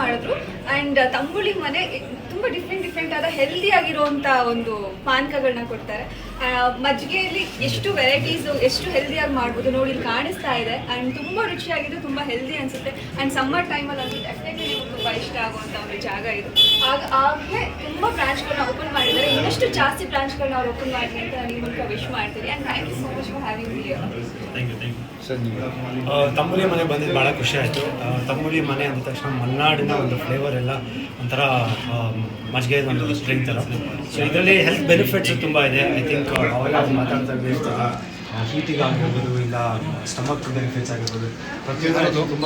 ಮಾಡಿದ್ರು. ಅಂಡ್ ತಂಬುಳಿ ಮನೆ ತುಂಬಾ ಡಿಫ್ರೆಂಟ್ ಡಿಫ್ರೆಂಟ್ ಆದ ಹೆಲ್ದಿ ಆಗಿರುವಂತ ಒಂದು ಪಾನಕಗಳನ್ನ ಕೊಡ್ತಾರೆ. ಮಜ್ಜಿಗೆಯಲ್ಲಿ ಎಷ್ಟು ವೆರೈಟೀಸ್ ಎಷ್ಟು ಹೆಲ್ದಿಯಾಗಿ ಮಾಡ್ಬೋದು ನೋಡಿ ಇಲ್ಲಿ ಕಾಣಿಸ್ತಾ ಇದೆ. ಅಂಡ್ ತುಂಬಾ ರುಚಿಯಾಗಿದ್ದು ತುಂಬಾ ಹೆಲ್ದಿ ಅನ್ಸುತ್ತೆ. ಅಂಡ್ ಸಮ್ಮರ್ ಟೈಮಲ್ಲಿ ಅಲ್ಲಿ ಡೆಫಿನೆಟ್ಲಿ ನಿಮ್ಗೆ ತುಂಬಾ ಇಷ್ಟ ಆಗುವಂಥ ಒಂದು ಜಾಗ ಇದು. ಆಗ ಆಗಲೇ ತುಂಬ ಬ್ರಾಂಚ್ಗಳನ್ನ ಓಪನ್ ಮಾಡಿದ್ದಾರೆ. ಇನ್ನಷ್ಟು ಜಾಸ್ತಿ ಬ್ರಾಂಚ್ಗಳನ್ನ ಅವ್ರು ಓಪನ್ ಮಾಡಲಿ ಅಂತ ನಿಮ್ಮ ಮೂಲಕ ವಿಶ್ ಮಾಡ್ತೀನಿ. And thank you so much for having me thank you thank you sir ನೀವು. ಮನೆ ಬಂದಿದ್ದು ಭಾಳ ಖುಷಿ ಆಯಿತು. ತಂಬುಳಿ ಮನೆ ಅಂದ ತಕ್ಷಣ ಮಲೆನಾಡಿನ ಒಂದು ಫ್ಲೇವರ್ ಎಲ್ಲ ಒಂಥರ ಮಜ್ಜಿಗೆ ಒಂದು ಸ್ಟ್ರಿಂಗ್ ಥರ ಸೊ ಇದರಲ್ಲಿ ಹೆಲ್ತ್ ಬೆನಿಫಿಟ್ಸ್ ತುಂಬ ಇದೆ. ಐ ಥಿಂಕ್ ಅವೆಲ್ಲ ಮಾತಾಡ್ತಾ ಇರ್ತಾರೆ ಹೀಟಿಗೆ ಆಗಿರ್ಬೋದು ಇಲ್ಲ ಸ್ಟಮಕ್ ಬೆನಿಫಿಟ್ಸ್ ಆಗಿರ್ಬೋದು ಪ್ರತಿಯೊಂದು ತುಂಬ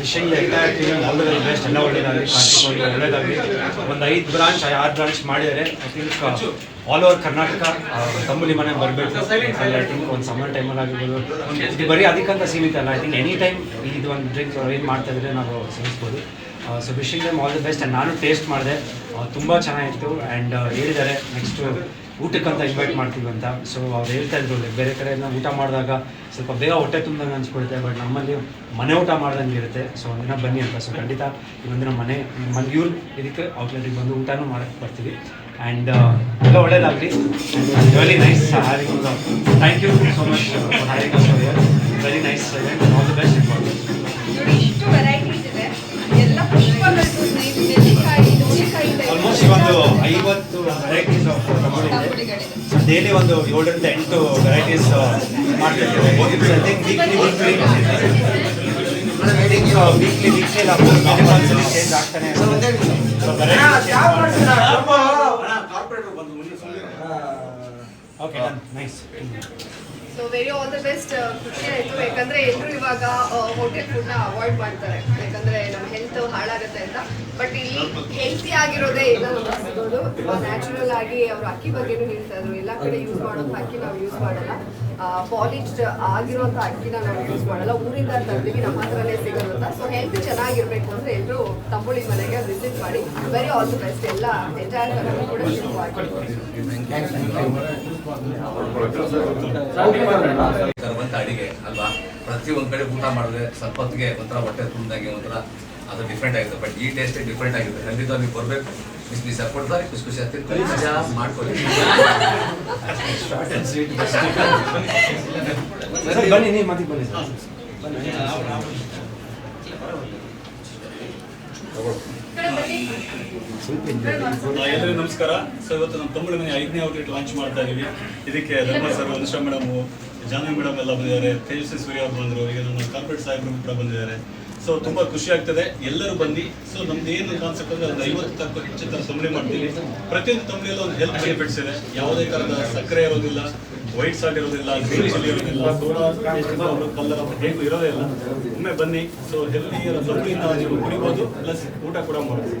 ವಿಷಯ ಟೀಮ್ ಆಲ್ ಬೆಸ್ಟ್ ಎಲ್ಲ ಒಳ್ಳೇದಾಗಲಿ ಅವ್ರಿಗೆ ಒಳ್ಳೇದಾಗಲಿ ಒಂದು ಐದು ಬ್ರಾಂಚ್ ಆರು ಬ್ರಾಂಚ್ ಮಾಡಿದ್ದಾರೆ I think all over Karnataka ತಮ್ಮಲ್ಲಿ ಮನೆ ಬರಬೇಕು ಐ ಥಿಂಕ್ ಒಂದು ಸಮ್ಮರ್ ಟೈಮಲ್ಲಿ ಆಗಿರ್ಬೋದು ಬರೀ ಅದಕ್ಕಂತ ಸೀಮಿತ ಅಲ್ಲ ಐ ಥಿಂಕ್ ಎನಿ ಟೈಮ್ ಇದು ಒಂದು ಡ್ರಿಂಕ್ಸ್ ಏನು ಮಾಡ್ತಾ ಇದ್ರೆ ನಾವು ಸೇವಿಸ್ಬೋದು so wishing them all the best and ನಾನು ಟೇಸ್ಟ್ ಮಾಡಿದೆ. ತುಂಬ ಚೆನ್ನಾಗಿತ್ತು. ಆ್ಯಂಡ್ ಹೇಳಿದ್ದಾರೆ ನೆಕ್ಸ್ಟು ಊಟಕ್ಕಂತ ಇನ್ವೈಟ್ ಮಾಡ್ತೀವಿ ಅಂತ. ಸೊ ಅವ್ರು ಹೇಳ್ತಾ ಇದ್ರು ಬೇರೆ ಬೇರೆ ಎಲ್ಲ ಊಟ ಮಾಡಿದಾಗ ಸ್ವಲ್ಪ ಬೇಗ ಹೊಟ್ಟೆ ತುಂಬ್ದಂಗೆ ಅನ್ಸ್ಕೊಳುತ್ತೆ ಬಟ್ ನಮ್ಮಲ್ಲಿ ಮನೆ ಊಟ ಮಾಡ್ದಂಗೆ ಇರುತ್ತೆ. ಸೊ ಒಂದಿನ ಬನ್ನಿ ಅಂತ. ಸೊ ಖಂಡಿತ ಈ ಒಂದಿನ ಮನೆ ಮನೆ ಇವ್ರು ಇದಕ್ಕೆ ಔಟ್ಲೆಟಿಗೆ ಬಂದು ಊಟನೂ ಮಾಡಕ್ಕೆ ಬರ್ತೀವಿ ಆ್ಯಂಡ್ ಎಲ್ಲ ಒಳ್ಳೇದಾಗಲಿ. Very nice having thank you so much having us very nice all the best ಇಷ್ಟು ವೆರೈಟೀಸ್ ಇದೆ. ಎಲ್ಲ ಆಲ್ಮೋಸ್ಟ್ ಒಂದು ಐವತ್ತು ಡೈಲಿ ಒಂದು ಏಳರಿಂದ ಎಂಟು ವೆರೈಟೀಸ್ ಮಾಡ್ತಿರ್ತೀವಿ. ಐ ಥಿಂಕ್ ವೀಕ್ಲಿ ವೀಕ್ಲಿ ಒಂದ್ಸಲಿ ಚೇಂಜ್ ಆಗ್ತಾನೆ okay nice so very all the best ಖುಷಿ ಆಯಿತು. ಯಾಕಂದರೆ ಎಲ್ಲರೂ ಇವಾಗ ಹೋಟೆಲ್ ಫುಡ್ನ ಅವಾಯ್ಡ್ ಮಾಡ್ತಾರೆ. ಯಾಕಂದರೆ ನಮ್ಮ ಹೆಲ್ತ್ ಹಾಳಾಗುತ್ತೆ ಅಂತ. ಬಟ್ ಇಲ್ಲಿ ಹೆಲ್ತಿ ಆಗಿರೋದೇ ಇಲ್ಲ ನಮ್ಗೆ ನ್ಯಾಚುರಲ್ ಆಗಿ ಅವರು ಅಕ್ಕಿ ಬಗ್ಗೆನೂ ಹೇಳ್ತಾ ಇದ್ರು. ಎಲ್ಲ ಕಡೆ ಯೂಸ್ ಮಾಡೋದು ಅಕ್ಕಿ ನಾವು ಯೂಸ್ ಮಾಡಲ್ಲ. ಪಾಲಿಶ್ಡ್ ಆಗಿರೋಂಥ ಅಕ್ಕಿನ ನಾವು ಯೂಸ್ ಮಾಡಲ್ಲ. ಊರಿಂದ ತರ್ತೀವಿ ನಮ್ಮ ಹತ್ರನೇ ಸಿಗೋದಂತ ಸೊ ಹೆಲ್ತ್ ಚೆನ್ನಾಗಿರಬೇಕು ಅಂದರೆ ಎಲ್ಲರೂ ತಂಬುಳಿ ಮನೆಗೆ ವಿಸಿಟ್ ಮಾಡಿ. ವೆರಿ ಆಲ್ ದ ಬೆಸ್ಟ್ ಎಲ್ಲ ಎಂಟೈರ್ ಕೂಡ ಶುರುವಾಗಿ ತರುವಂತ ಅಡಿಗೆ ಅಲ್ವಾ? ಪ್ರತಿ ಒಂದ್ ಕಡೆ ಊಟ ಮಾಡಿದ್ರೆ ಸ್ವಲ್ಪ ಹೊತ್ತಿಗೆ ಒಂಥರ ಹೊಟ್ಟೆ ತುಂಬಿದಾಗೆ ಒಂಥರ ಅದು ಡಿಫ್ರೆಂಟ್ ಆಗಿದೆ. ಬಟ್ ಈ ಟೇಸ್ಟ್ ಡಿಫ್ರೆಂಟ್ ಆಗಿದೆ? ಖಂಡಿತ ನೀವು ಬರ್ಬೇಕು. ಬಿಸಿ ಬಿಸಿ ಕೊಡ್ತಾರೆ? ಖುಷಿ ಖುಷಿ ಆಗ್ತಿರ್ತಾರೆ ಮಜಾ ಮಾಡ್ಕೊಳ್ಳಿ. ಶಾರ್ಟ್ ಸ್ವೀಟ್ ಬನ್ನಿ ನೀವು ಮತ್ತೆ ಬನ್ನಿ. ಸರ್. ಎಲ್ಲರಿಗೂ ನಮಸ್ಕಾರ. ಸೊ ಇವತ್ತು ನಮ್ಮ ತಮಿಳು ಮನೆ ಐದನೇ ಔಟ್ಲೆಟ್ ಲಾಂಚ್ ಮಾಡ್ತಾ ಇದೀವಿ. ಇದಕ್ಕೆ Dharma sir Anusha madam Janhvi madam ಎಲ್ಲ ಬಂದಿದ್ದಾರೆ. ತೇಜಸ್ವಿ ಸೂರ್ಯ ಬಂದರು. ಈಗ ನಮ್ಮ ಕಾರ್ಪೊರೇಟ್ ಸಾಹೇಬರು ಕೂಡ ಬಂದಿದ್ದಾರೆ. ಸೊ ತುಂಬಾ ಖುಷಿ ಆಗ್ತದೆ ಎಲ್ಲರೂ ಬಂದು ಸೊ ನಮ್ದು ಏನು ಕಾನ್ಸೆಪ್ಟ್ ಅಂದ್ರೆ ಒಂದು ಐವತ್ತು ತಕ್ಕ ಹೆಚ್ಚು ತರ ತಂಬಳಿ ಮಾಡ್ತೀವಿ. ಪ್ರತಿಯೊಂದು ತಂಬಳಿಯಲ್ಲೂ ಒಂದು ಹೆಲ್ತ್ ಬೆನಿಫಿಟ್ಸ್ ಇದೆ. ಯಾವುದೇ ಕಾರಣದ ಸಕ್ಕರೆ ಇರೋದಿಲ್ಲ ವೈಟ್ ಸಾಲ್ಟ್ ಇರೋದಿಲ್ಲ ಗ್ರೀನ್ ಚಿಲ್ಲಿ ಇರೋದಿಲ್ಲ. ಕಲ್ಲರ್ ಹೇಗೂ ಇರೋದೇ ಇಲ್ಲ ಒಮ್ಮೆ ಬನ್ನಿ. ಸೊ ಹೆಲ್ದಿ ತಂಬಳಿಯಿಂದ ನೀವು ಕುಡಿಬೋದು ಪ್ಲಸ್ ಊಟ ಕೂಡ ಮಾಡ್ಬೋದು.